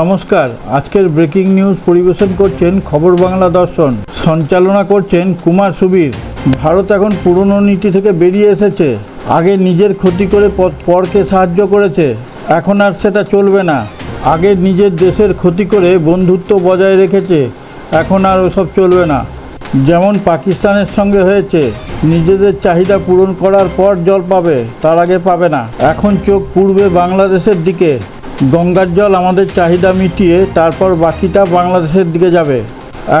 নমস্কার। আজকের breaking news পরিবেশন করছেন খবর বাংলা দর্শন। সঞ্চালনা করছেন কুমার সুবীর। ভারত এখন পুরনো নীতি থেকে বেরিয়ে এসেছে। আগে নিজের ক্ষতি করে পরকে সাহায্য করেছে। এখন আর সেটা চলবে না। আগে নিজের দেশের ক্ষতি করে বন্ধুত্ব বজায় রেখেছে। এখন আর ওসব চলবে না। যেমন পাকিস্তানের সঙ্গে হয়েছে। নিজেদের চাহিদা পূরণ করার পর জল পাবে, তার আগে পাবে না। এখন চোখ পূর্বে বাংলাদেশের দিকে। গঙ্গার জল আমাদের চাহিদা মিটিয়ে তারপর বাকিটা বাংলাদেশের দিকে যাবে।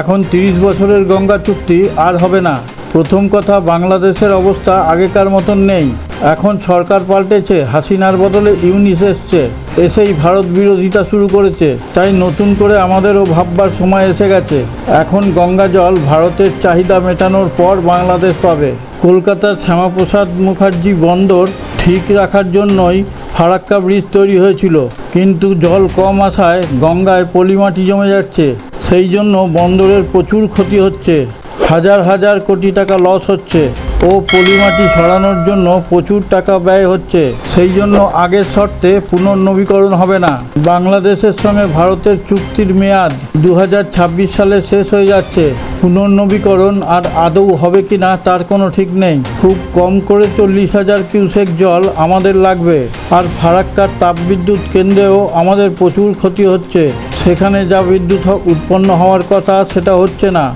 এখন তিরিশ বছরের গঙ্গা চুক্তি আর হবে না। প্রথম কথা, বাংলাদেশের অবস্থা আগেকার মতন নেই। এখন সরকার পাল্টেছে, হাসিনার বদলে ইউনিস এসছে। এসেই ভারত বিরোধিতা শুরু করেছে। তাই নতুন করে আমাদেরও ভাববার সময় এসে গেছে। এখন গঙ্গা জল ভারতের চাহিদা মেটানোর পর বাংলাদেশ পাবে। কলকাতার শ্যামাপ্রসাদ মুখার্জি বন্দর ঠিক রাখার জন্যই ফারাক্কা ব্রিজ তৈরি হয়েছিল, কিন্তু জল কম আসায় গঙ্গায় পলিমাটি জমে যাচ্ছে। সেই জন্য বন্দরের প্রচুর ক্ষতি হচ্ছে। হাজার হাজার কোটি টাকা লস হচ্ছে ও পলিমাটি সরানোর জন্য প্রচুর টাকা ব্যয় হচ্ছে। সেই জন্য আগের শর্তে পুনর্নবীকরণ হবে না। বাংলাদেশের সঙ্গে ভারতের চুক্তির মেয়াদ দু হাজার ছাব্বিশ সালে শেষ হয়ে যাচ্ছে। পুনর্নবীকরণ আর আদৌ হবে কি না তার কোনো ঠিক নেই। খুব কম করে চল্লিশ হাজার কিউসেক জল আমাদের লাগবে। আর ফারাক্কার তাপবিদ্যুৎ কেন্দ্রেও আমাদের প্রচুর ক্ষতি হচ্ছে। সেখানে যা বিদ্যুৎ উৎপন্ন হওয়ার কথা, সেটা হচ্ছে না।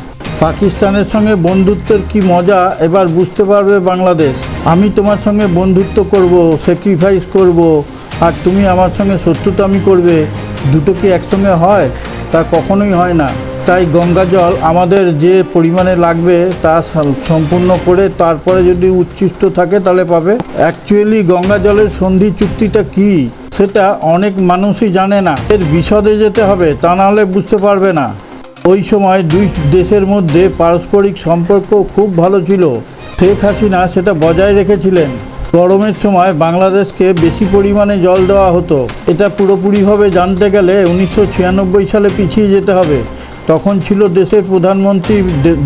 পাকিস্তানের সঙ্গে বন্ধুত্বের কি মজা, এবার বুঝতে পারবে বাংলাদেশ। আমি তোমার সঙ্গে বন্ধুত্ব করব স্যাক্রিফাইস করব, আর তুমি আমার সঙ্গে শত্রুতামি করবে। দুটো কি একসঙ্গে হয়? তা কখনোই হয় না। তাই গঙ্গা জল আমাদের যে পরিমাণে লাগবে তা সম্পূর্ণ করে তারপরে যদি উচ্ছিষ্ট থাকে তাহলে পাবে। অ্যাকচুয়ালি গঙ্গা জলের সন্ধি চুক্তিটা কি? সেটা অনেক মানুষই জানে না। এর বিশদে যেতে হবে, তা নাহলে বুঝতে পারবে না। ওই সময় দুই দেশের মধ্যে পারস্পরিক সম্পর্ক খুব ভালো ছিল। শেখ হাসিনা সেটা বজায় রেখেছিলেন। গরমের সময় বাংলাদেশকে বেশি পরিমাণে জল দেওয়া হতো। এটা পুরোপুরিভাবে জানতে গেলে উনিশশো ছিয়ানব্বই সালে পিছিয়ে যেতে হবে। তখন ছিল দেশের প্রধানমন্ত্রী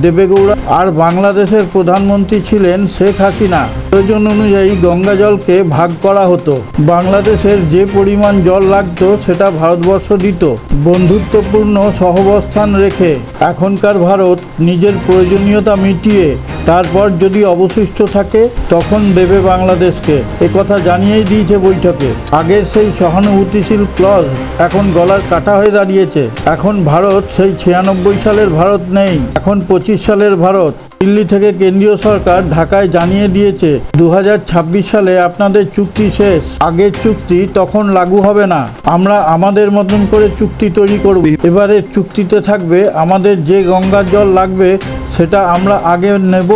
দেবেগৌড়া, আর বাংলাদেশের প্রধানমন্ত্রী ছিলেন শেখ হাসিনা। প্রয়োজন অনুযায়ী গঙ্গা জলকে ভাগ করা হতো। বাংলাদেশের যে পরিমাণ জল লাগতো, সেটা ভারতবর্ষ দিত। বন্ধুত্বপূর্ণ সহবস্থান রেখে এখনকার ভারত নিজের প্রয়োজনীয়তা মিটিয়ে তারপর যদি অবশিষ্ট থাকে, তখন দেবে বাংলাদেশকে। কথা জানিয়েই দিয়েছে বৈঠকে। আগের সেই সহানুভূতিশীল ক্লজ এখন গলার কাটা হয়ে দাঁড়িয়েছে। এখন ভারত সেই ছিয়ানব্বই সালের ভারত নেই। এখন পঁচিশ সালের ভারত। দিল্লি থেকে কেন্দ্রীয় সরকার ঢাকায় জানিয়ে দিয়েছে দু হাজার ছাব্বিশ সালে আপনাদের চুক্তি শেষ। আগের চুক্তি তখন লাগু হবে না। আমরা আমাদের মতন করে চুক্তি তৈরি করব। এবারের চুক্তিতে থাকবে আমাদের যে গঙ্গার জল লাগবে সেটা আমরা আগে নেব,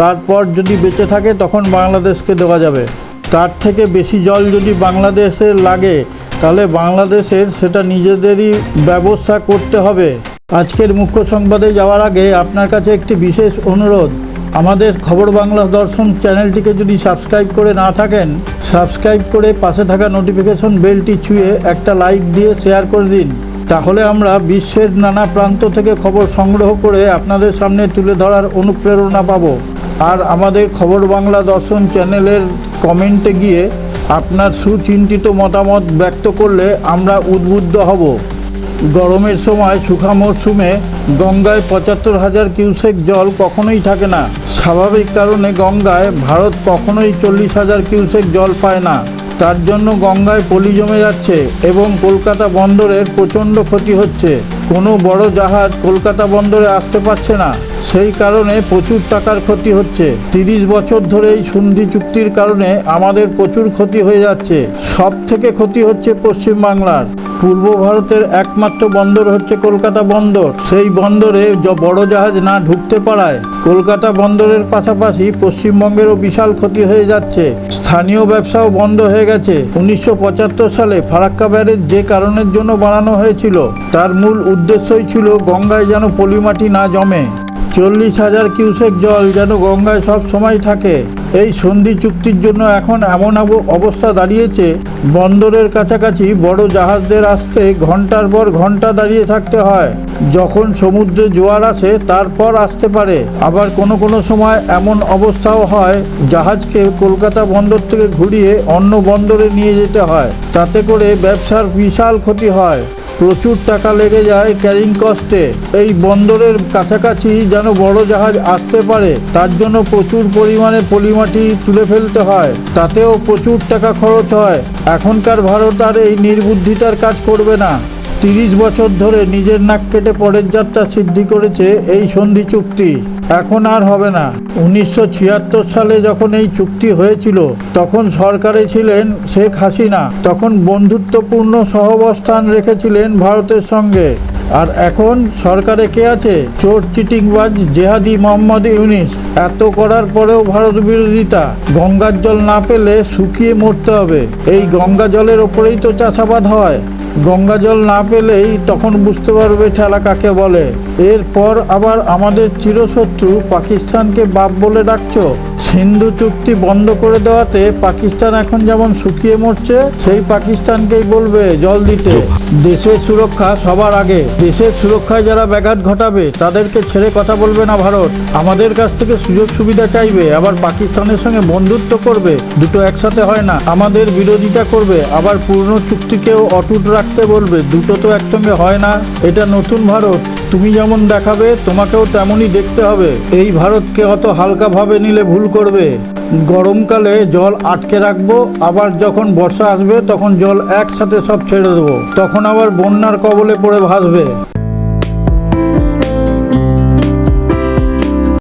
তারপর যদি বেঁচে থাকে তখন বাংলাদেশকে দেওয়া যাবে। তার থেকে বেশি জল যদি বাংলাদেশের লাগে, তাহলে বাংলাদেশের সেটা নিজেদেরই ব্যবস্থা করতে হবে। আজকের মুখ্য সংবাদে যাওয়ার আগে আপনার কাছে একটি বিশেষ অনুরোধ। আমাদের খবর বাংলা দর্শন চ্যানেলটিকে যদি সাবস্ক্রাইব করে না থাকেন, সাবস্ক্রাইব করে পাশে থাকা নোটিফিকেশন বেলটি ছুঁয়ে একটা লাইক দিয়ে শেয়ার করে দিন। তাহলে আমরা বিশ্বের নানা প্রান্ত থেকে খবর সংগ্রহ করে আপনাদের সামনে তুলে ধরার অনুপ্রেরণা পাব। আর আমাদের খবর বাংলা দর্শন চ্যানেলের কমেন্টে গিয়ে আপনার সুচিন্তিত মতামত ব্যক্ত করলে আমরা উদ্বুদ্ধ হব। গরমের সময় শুখা মরশুমে গঙ্গায় পঁচাত্তর হাজার কিউসেক জল কখনোই থাকে না। স্বাভাবিক কারণে গঙ্গায় ভারত কখনোই চল্লিশ হাজার কিউসেক জল পায় না। তার জন্য গঙ্গায় পলি জমে যাচ্ছে এবং কলকাতা বন্দরের প্রচণ্ড ক্ষতি হচ্ছে। কোনো বড় জাহাজ কলকাতা বন্দরে আসতে পারছে না। সেই কারণে প্রচুর টাকার ক্ষতি হচ্ছে। তিরিশ বছর ধরে এই সন্ধি চুক্তির কারণে আমাদের প্রচুর ক্ষতি হয়ে যাচ্ছে। সব থেকে ক্ষতি হচ্ছে পশ্চিমবাংলার পূর্ব ভারতের একমাত্র বন্দর হচ্ছে কলকাতা বন্দর। সেই বন্দরে বড় জাহাজ না ঢুকতে পারায় কলকাতা বন্দরের পাশাপাশি পশ্চিমবঙ্গেরও বিশাল ক্ষতি হয়ে যাচ্ছে। স্থানীয় ব্যবসাও বন্ধ হয়ে গেছে। উনিশশো পঁচাত্তর সালে ফারাক্কা ব্যারেজ যে কারণের জন্য বানানো হয়েছিল, তার মূল উদ্দেশ্যই ছিল গঙ্গায় যেন পলিমাটি না জমে। চল্লিশ হাজার কিউসেক জল যেন গঙ্গায় সব সময় থাকে। এই সন্ধি চুক্তির জন্য এখন এমন অবস্থা দাঁড়িয়েছে, বন্দরের কাছাকাছি বড় জাহাজদের আসতে ঘণ্টার পর ঘণ্টা দাঁড়িয়ে থাকতে হয়। যখন সমুদ্রে জোয়ার আসে, তারপর আসতে পারে। আবার কোনো কোনো সময় এমন অবস্থাও হয়, জাহাজকে কলকাতা বন্দর থেকে ঘুরিয়ে অন্য বন্দরে নিয়ে যেতে হয়। তাতে করে ব্যবসার বিশাল ক্ষতি হয়। প্রচুর টাকা লেগে যায় ক্যারিং কস্টে। এই বন্দরের কাছাকাছি যেন বড় জাহাজ আসতে পারে, তার জন্য প্রচুর পরিমাণে পলিমাটি তুলে ফেলতে হয়। তাতেও প্রচুর টাকা খরচ হয়। এখনকার ভারত আর এই নির্বুদ্ধিতার কাজ করবে না। তিরিশ বছর ধরে নিজের নাক কেটে পরের যাত্রা সিদ্ধি করেছে এই সন্ধি চুক্তি। এখন আর হবে না। উনিশশো ছিয়াত্তর সালে যখন এই চুক্তি হয়েছিল, তখন সরকারে ছিলেন শেখ হাসিনা। তখন বন্ধুত্বপূর্ণ সহবস্থান রেখেছিলেন ভারতের সঙ্গে। আর এখন সরকারে কে আছে? চোর, চিটিংবাজ, জেহাদি মোহাম্মদ ইউনিস। এত করার পরেও ভারত বিরোধিতা। গঙ্গার জল না পেলে শুকিয়ে মরতে হবে। এই গঙ্গা জলের ওপরেই তো চাষাবাদ হয়। গঙ্গা জল না পেলেই তখন বুঝতে পারবে ঠেলা কাকে বলে। এরপর আবার আমাদের চিরশত্রু পাকিস্তানকে বাপ বলে ডাকছো? সিন্ধু চুক্তি বন্ধ করে দেওয়াতে পাকিস্তান এখন যেমন শুকিয়ে মরছে সেই পাকিস্তানকেই বলবে জল দিতে। দেশের সুরক্ষা সবার আগে। দেশের সুরক্ষায় যারা ব্যাঘাত ঘটাবে তাদেরকে ছেড়ে কথা বলবে না ভারত। আমাদের কাছ থেকে সুযোগ সুবিধা চাইবে আবার পাকিস্তানের সঙ্গে বন্ধুত্ব করবে। দুটো একসাথে হয় না। আমাদের বিরোধিতা করবে আবার পুরনো চুক্তিকেও অটুট রাখতে বলবে। দুটো তো একসঙ্গে হয় না। এটা নতুন ভারত। তুমি যেমন দেখাবে, তোমাকেও তেমনই দেখতে হবে। এই ভারতকে অত হালকাভাবে নিলে ভুল করবে। গরমকালে জল আটকে রাখব, আবার যখন বর্ষা আসবে, তখন জল একসাথে সব ছেড়ে দেবো। তখন আবার বন্যার কবলে পড়ে ভাসবে।